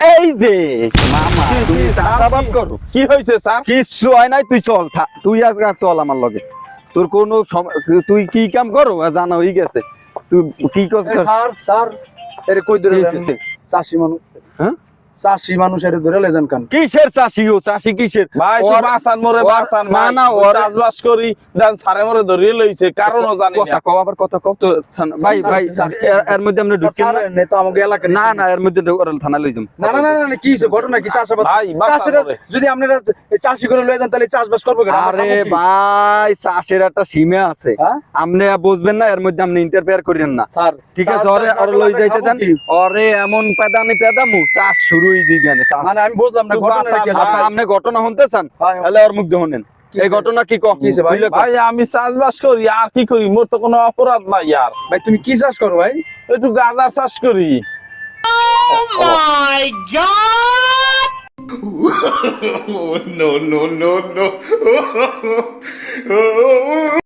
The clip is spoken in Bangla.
এই যে মামা তুমি চাষাবাদ করো। কি হয়েছে স্যার? কিচ্ছু হয় নাই তুই চল থা- তুই আজ চল আমার লগে। তোর কোনো তুই কি কাম করো? জানা হয়ে গেছে। তুই কি কাজ কর- স্যার স্যার এর কই ধরে চাষি মানুষ। হ্যাঁ? চাষি মানুষ এর ধরে লেছেন কেন? কিসের চাষি ও চাষি কিসের? ভাই তুই বাসান মরে বাসান না, না, ওর- চাষবাস করি দেন সারে মরে ধরিয়ে লইছে কারণও জানি কথা কও আবার কথা কও তো ভাই ভাই এর- মধ্যে আমরা ঢুকি নে। তো আমাকে এলাকার না না এর মধ্যে ঢুক- ওরা থানা লই যাম না না না কি ঘটনা কি? চাষাবাদ? ভাই, চাষিরা। যদি আপনারা চাষি করে লয়ে যান তাহলে চাষবাস করব কেন? আরে ভাই চাষের একটা সীমা আছে। হ্যাঁ? আপনি বুঝবেন না এর মধ্যে আপনি ইন্টারফেয়ার করেন না। স্যার ঠিক আছে ওরে করলে লই যাইতে দেন। ওরে এমন পেদানি পেদামু চাষ শুরু মানে আমি বুঝলাম না ঘটনা বাসা কি আছে? আপনি ঘটনা শুনতে চান তাহলে ওর মুখ শুনেন। এই ঘটনা কি কম ভাই? ভাই আমি চাষবাস করি আর কি করি? মোর তো কোনো অপরাধ নাই আর। ভাই তুমি কি চাষ করো ভাই? একটু গাজার চাষ করি। No, no, no, no.